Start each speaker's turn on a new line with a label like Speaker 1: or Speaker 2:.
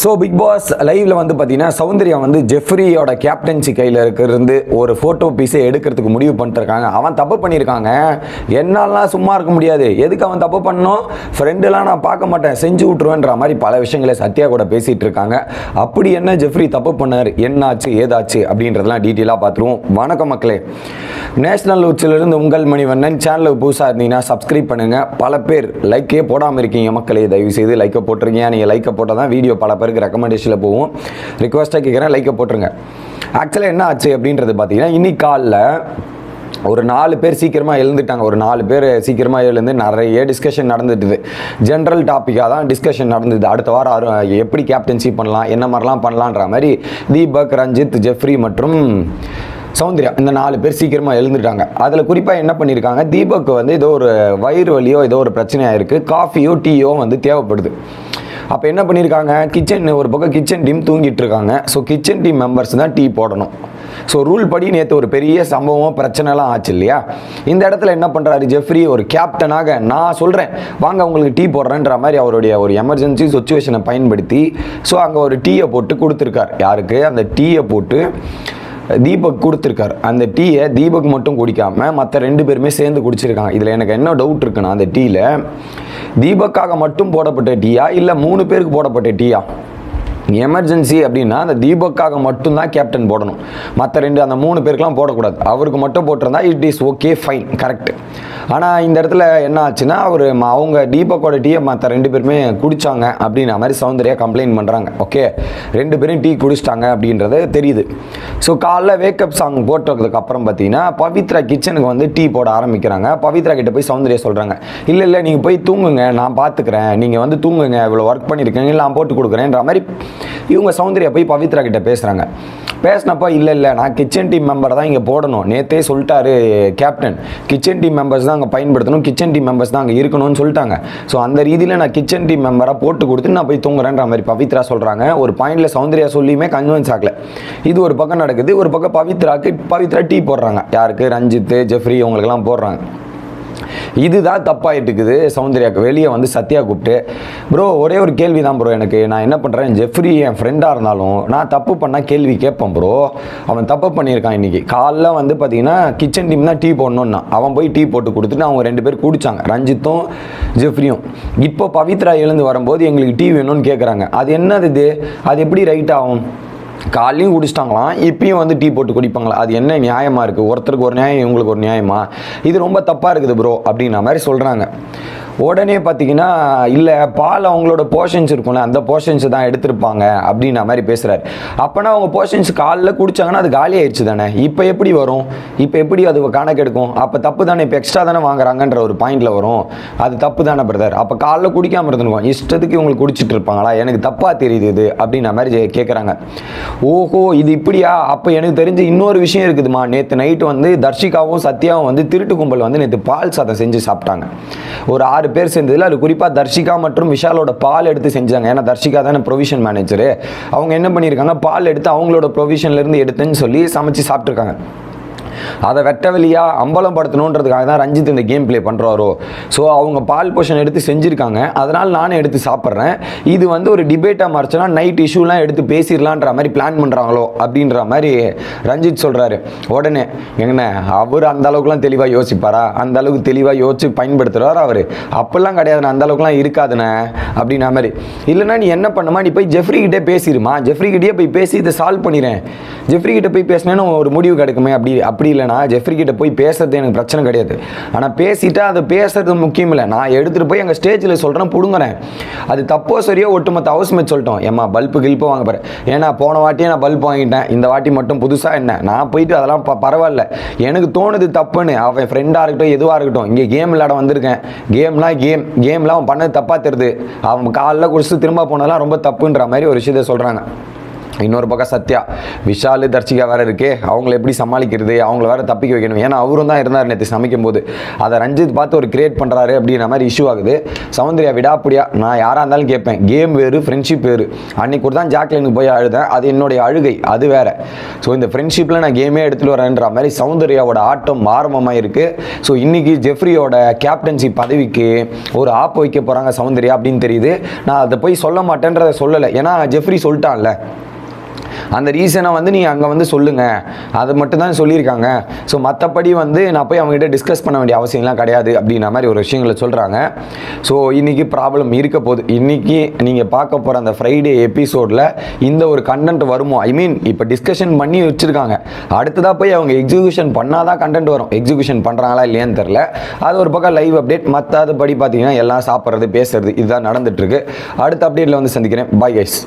Speaker 1: So big pass லைவ்ல வந்து பார்த்தீங்கன்னா சௌந்தர்யா வந்து ஜெஃப்ரியோட கேப்டன்சி கையில் இருக்கிறது ஒரு ஃபோட்டோ பீஸை எடுக்கிறதுக்கு முடிவு பண்ணிருக்காங்க. அவன் தப்பு பண்ணியிருக்காங்க என்னாலாம் சும்மா இருக்க முடியாது. எதுக்கு அவன் தப்பு பண்ணணும்? ஃப்ரெண்டுலாம் நான் பார்க்க மாட்டேன். செஞ்சு விட்ருவேன்ற மாதிரி பல விஷயங்களை சத்யா கூட பேசிகிட்டு இருக்காங்க. அப்படி என்ன ஜெஃப்ரி தப்பு பண்ணார்? என்னாச்சு? ஏதாச்சு? அப்படின்றதெல்லாம் டீட்டெயிலாக பார்த்துருவோம். வணக்கம் மக்களே. நேஷனல் உச்சிலிருந்து உங்கள் மணிவண்ணன் சேனலுக்கு புதுசாக இருந்தீங்கன்னா சப்ஸ்கிரைப் பண்ணுங்கள் பல பேர் லைக்கே போடாமல் இருக்கீங்க மக்களே தயவு செய்து லைக்கை போட்டிருக்கீங்க நீங்கள் லைக்கை போட்டால் தான் வீடியோ பல பேருக்கு ரெக்கமெண்டேஷனில் போகும். ரிக்வஸ்ட்டாக கேட்குறேன் லைக்கை போட்டுருங்க. ஆக்சுவலாக என்ன ஆச்சு அப்படின்றது பார்த்தீங்கன்னா இன்னைக்கு காலில் ஒரு நாலு பேர் சீக்கிரமாக எழுந்துட்டாங்க. ஒரு நாலு பேர் சீக்கிரமாக எழுந்து நிறைய டிஸ்கஷன் நடந்துட்டுது. ஜென்ரல் டாப்பிக்காக தான் டிஸ்கஷன் நடந்தது. அடுத்த வாரம் எப்படி கேப்டன்சி பண்ணலாம் என்ன மாதிரிலாம் பண்ணலான்ற மாதிரி தீபக் ரஞ்சித் ஜெஃப்ரி மற்றும் சௌந்தர்யா இந்த நாலு பேர் சீக்கிரமாக எழுந்துட்டாங்க. அதில் குறிப்பாக என்ன பண்ணியிருக்காங்க தீபக் வந்து ஏதோ ஒரு வயிறு வலியோ ஏதோ ஒரு பிரச்சனையாக இருக்குது காஃபியோ டீயோ வந்து தேவைப்படுது. அப்போ என்ன பண்ணியிருக்காங்க கிச்சன் ஒரு பக்கம் கிச்சன் டீம் தூங்கிட்டு இருக்காங்க ஸோ கிச்சன் டீம் மெம்பர்ஸ் தான் டீ போடணும். ஸோ ரூல் படி நேற்று ஒரு பெரிய சம்பவம் பிரச்சனைலாம் ஆச்சு இல்லையா? இந்த இடத்துல என்ன பண்ணுறாரு ஜெஃப்ரி ஒரு கேப்டனாக நான் சொல்கிறேன் வாங்க உங்களுக்கு டீ போடுறேன்ற மாதிரி அவருடைய ஒரு எமர்ஜென்சி சுச்சுவேஷனை பயன்படுத்தி ஸோ அங்கே ஒரு டீயை போட்டு கொடுத்துருக்கார். யாருக்கு? அந்த டீயை போட்டு தீபக் கொடுத்துருக்காரு. அந்த டீயை தீபக் மட்டும் குடிக்காமல் மற்ற ரெண்டு பேருமே சேர்ந்து குடிச்சிருக்காங்க. இதில் எனக்கு என்ன டவுட் இருக்குன்னா அந்த டீயில் தீபக்காக மட்டும் போடப்பட்ட டீயா இல்லை மூணு பேருக்கு போடப்பட்ட டீயா? எமர்ஜென்சி அப்படின்னா அந்த தீபக்காக மட்டும்தான் கேப்டன் போடணும். மற்ற ரெண்டு அந்த மூணு பேருக்குலாம் போடக்கூடாது. அவருக்கு மட்டும் போட்டிருந்தா it is okay fine correct ஆனால் இந்த இடத்துல என்ன ஆச்சுன்னா அவர் அவங்க தீபக்கோட டீயை மற்ற ரெண்டு பேருமே குடித்தாங்க அப்படின்ற மாதிரி சௌந்தர்யா கம்ப்ளைண்ட் பண்ணுறாங்க ஓகே ரெண்டு பேரும் டீ குடிச்சிட்டாங்க அப்படின்றது தெரியுது. ஸோ காலைல வேக்கப் சாங் போட்டதுக்கு அப்புறம் பார்த்தீங்கன்னா பவித்ரா கிச்சனுக்கு வந்து டீ போட ஆரம்பிக்கிறாங்க. பவித்ரா கிட்ட போய் சௌந்தர்யா சொல்கிறாங்க இல்லை இல்லை நீங்கள் போய் தூங்குங்க நான் பார்த்துக்கிறேன் நீங்கள் வந்து தூங்குங்க இவ்வளோ ஒர்க் பண்ணியிருக்கீங்க நான் போட்டு கொடுக்குறேன்ற மாதிரி இவங்க சௌந்தர்யா போய் பவித்ரா கிட்ட பேசுகிறாங்க பேசினப்போ இல்லை இல்லை நான் கிச்சன் டீம் மெம்பரை தான் இங்கே போடணும். நேத்தே சொல்லிட்டாரு கேப்டன் கிச்சன் டீம் மெம்பர்ஸ் தான் அங்கே பயன்படுத்தணும். கிச்சன் டீம் மெம்பர்ஸ் தான் அங்கே இருக்கணும்னு சொல்லிட்டாங்க. ஸோ அந்த ரீதியில் நான் கிச்சன் டீம் மெம்பராக போட்டு கொடுத்து நான் போய் தூங்குறேன்ற மாதிரி பவித்ரா சொல்கிறாங்க ஒரு பாயிண்டில் சௌந்தர்யா சொல்லியுமே கன்வின்ஸ் ஆகல. இது ஒரு பக்கம் நடக்குது. ஒரு பக்கம் பவித்ராக்கு பவித்ரா டீ போடுறாங்க. யாருக்கு? ரஞ்சித் ஜெஃப்ரி இவங்களுக்கெல்லாம் போடுறாங்க. இதுதான் தப்பாயிட்டு இருக்குது சௌந்தர்யாக்கு வெளியே வந்து சத்யா கூப்பிட்டு ப்ரோ ஒரே ஒரு கேள்வி தான் ப்ரோ எனக்கு. நான் என்ன பண்ணுறேன் ஜெஃப்ரி என் ஃப்ரெண்டாக இருந்தாலும் நான் தப்பு பண்ணால் கேள்வி கேட்பேன் ப்ரோ அவன் தப்பு பண்ணியிருக்கான் இன்றைக்கி காலைல வந்து பார்த்தீங்கன்னா கிச்சன் டீம் தான் டீ போடணுன்னா அவன் போய் டீ போட்டு கொடுத்துட்டு அவங்க ரெண்டு பேர் குடித்தாங்க ரஞ்சித்தும் ஜெஃப்ரியும். இப்போ பவித்ரா எழுந்து வரும்போது எங்களுக்கு டீ வேணும்னு கேட்குறாங்க அது என்னது அது எப்படி ரைட் ஆகும்? காலையும் குடிச்சிட்டாங்களாம் இப்பயும் வந்து டீ போட்டு குடிப்பாங்களா? அது என்ன நியாயமாக இருக்குது ஒருத்தருக்கு ஒரு நியாயம் இவங்களுக்கு ஒரு நியாயமா? இது ரொம்ப தப்பாக இருக்குது ப்ரோ அப்படின்ற மாதிரி சொல்கிறாங்க உடனே பார்த்தீங்கன்னா இல்லை பால் அவங்களோட போர்ஷன்ஸ் இருக்கும்ல அந்த போர்ஷன்ஸ் தான் எடுத்திருப்பாங்க அப்படின்ற மாதிரி பேசுகிறாரு அப்போனா அவங்க போர்ஷன்ஸ் காலில் குடிச்சாங்கன்னா அது காலி ஆயிடுச்சு தானே? இப்போ எப்படி வரும்? இப்போ எப்படி அது கணக்கெடுக்கும் அப்போ தப்பு தானே? இப்போ எக்ஸ்ட்ரா தானே வாங்குறாங்கன்ற ஒரு பாயிண்டில் வரும். அது தப்பு தானே பிரதர் அப்போ காலில் குடிக்காமல் இருந்துருக்கோம் இஷ்டத்துக்கு இவங்களுக்கு குடிச்சிட்டு இருப்பாங்களா? எனக்கு தப்பாக தெரியுது இது அப்படின்ற மாதிரி கேட்குறாங்க ஓஹோ இது இப்படியா? அப்போ எனக்கு தெரிஞ்சு இன்னொரு விஷயம் இருக்குதுமா? நேற்று நைட்டு வந்து தர்ஷிகாவும் சத்யாவும் வந்து திருட்டு கும்பல் வந்து நேற்று பால் சாதம் செஞ்சு சாப்பிட்டாங்க. ஒரு ஆறு பேர் சேர்ந்ததில் அது குறிப்பாக தர்ஷிகா மற்றும் விஷாலோட பால் எடுத்து செஞ்சாங்க. ஏன்னா தர்ஷிகா தானே ப்ரொவிஷன் மேனேஜரு அவங்க என்ன பண்ணியிருக்காங்க? பால் எடுத்து அவங்களோட ப்ரொவிஷன்லேருந்து எடுத்துன்னு சொல்லி சமைச்சு சாப்பிட்ருக்காங்க அதை வெட்ட வெளியாக அம்பலம் படுத்தணுன்றதுக்காக தான் ரஞ்சித் இந்த கேம் ப்ளே பண்ணுறாரோ ஸோ அவங்க பால் போஷன் எடுத்து செஞ்சுருக்காங்க. அதனால் நானும் எடுத்து சாப்பிட்றேன். இது வந்து ஒரு டிபேட்டாக மாறிச்சுன்னா நைட் இஷ்யூலாம் எடுத்து பேசிடலான்ற மாதிரி பிளான் பண்ணுறாங்களோ அப்படின்ற மாதிரி ரஞ்சித் சொல்கிறாரு உடனே எங்கண்ணே அவர் அந்த அளவுக்குலாம் தெளிவாக யோசிப்பாரா? அந்த அளவுக்கு தெளிவாக யோசிச்சு பயன்படுத்துகிறார் அவர்? அப்பெல்லாம் கிடையாதுண்ணே அந்த அளவுக்குலாம் இருக்காதுண்ணே அப்படின்ற மாதிரி. இல்லைன்னா நீ என்ன பண்ணுமா? நீ போய் ஜெஃப்ரி கிட்டே பேசிடுமா ஜெஃப்ரி கிட்டே போய் பேசி இதை சால்வ் பண்ணிடுறேன் ஜெஃப்ரி கிட்டே போய் பேசினேன்னு ஒரு முடிவு கிடைக்குமே அப்படி அப்படி இல்லைனா ஜெஃப்ரி கிட்ட போய் பேசுறது எனக்கு பிரச்சனை கிடையாது. ஆனால் பேசிட்டா அது பேசுறது முக்கியம் இல்லை. நான் எடுத்துகிட்டு போய் எங்கள் ஸ்டேஜில் சொல்கிறேன் பிடுங்குறேன். அது தப்போ சரியோ ஒட்டுமொத்த ஹவுஸ் மேட் சொல்லிட்டோம். ஏம்மா பல்பு கில்ப்பு வாங்க பாரு. ஏன்னா போன வாட்டியே நான் பல்ப் வாங்கிட்டேன். இந்த வாட்டி மட்டும் புதுசாக என்ன? நான் போயிட்டு அதெல்லாம் ப- பரவாயில்ல. எனக்கு தோணுது தப்புன்னு. அவன் ஃப்ரெண்டாக இருக்கட்டும் எதுவாக இருக்கட்டும். இங்கே கேம் விளையாட வந்திருக்கேன். கேம்லாம் கேம் கேம்லாம் அவன் பண்ணது தப்பாக தெரியுது. அவன் காலைல குடிச்சு திரும்ப போனதெல்லாம் ரொம்ப தப்புன்ற மாதிரி ஒரு விஷயத்த சொல்கிறாங்க இன்னொரு பக்கம் சத்யா விஷால் தர்ச்சிகா வேறு இருக்கே. அவங்கள எப்படி சமாளிக்கிறது? அவங்கள வேற தப்பிக்க வைக்கணும். ஏன்னா அவரும் தான் இருந்தார் நேற்று சமைக்கும் போது அதை ரஞ்சித் பார்த்து ஒரு கிரியேட் பண்ணுறாரு அப்படின்ற மாதிரி இஷ்யூ ஆகுது. சௌந்தர்யா விடாப்படியா நான் யாராக இருந்தாலும் கேட்பேன். கேம் வேறு ஃப்ரெண்ட்ஷிப் வேறு. அன்னைக்கு கூட தான் ஜாக்லினுக்கு போய் அழுதேன். அது என்னுடைய அழுகை. அது வேறு. ஸோ இந்த ஃப்ரெண்ட்ஷிப்பில் நான் கேமே எடுத்துகிட்டு வரேன்ற மாதிரி சௌந்தர்யாவோட ஆட்டம் ஆரம்பமாக இருக்குது ஸோ இன்றைக்கி ஜெஃப்ரியோட கேப்டன்சி பதவிக்கு ஒரு ஆப் வைக்க போகிறாங்க சௌந்தர்யா அப்படின்னு தெரியுது. நான் அதை போய் சொல்ல மாட்டேன்றதை சொல்லலை. ஏன்னா ஜெஃப்ரி சொல்லிட்டான்ல. அந்த ரீசனை வந்து நீங்கள் அங்கே வந்து சொல்லுங்கள் அது மட்டும் தான் சொல்லியிருக்காங்க. ஸோ மற்றபடி வந்து நான் போய் அவங்ககிட்ட டிஸ்கஸ் பண்ண வேண்டிய அவசியம்லாம் கிடையாது அப்படின்ற மாதிரி ஒரு விஷயங்களை சொல்கிறாங்க ஸோ இன்றைக்கி ப்ராப்ளம் இருக்க போகுது இன்றைக்கி நீங்கள் பார்க்க போகிற அந்த ஃப்ரைடே எபிசோடில் இந்த ஒரு கண்டென்ட் வருமோ? ஐ மீன் இப்போ டிஸ்கஷன் பண்ணி வச்சுருக்காங்க. அடுத்ததாக போய் அவங்க எக்ஸிக்யூஷன் பண்ணால் தான் கண்டென்ட் வரும். எக்ஸிக்யூஷன் பண்ணுறாங்களா இல்லையான்னு தெரில அது ஒரு பக்கம் லைவ் அப்டேட் மற்றது படி பார்த்தீங்கன்னா எல்லாம் சாப்பிட்றது பேசுறது இதுதான் நடந்துட்டுருக்கு அடுத்த அப்டேட்டில் வந்து சந்திக்கிறேன். Bye guys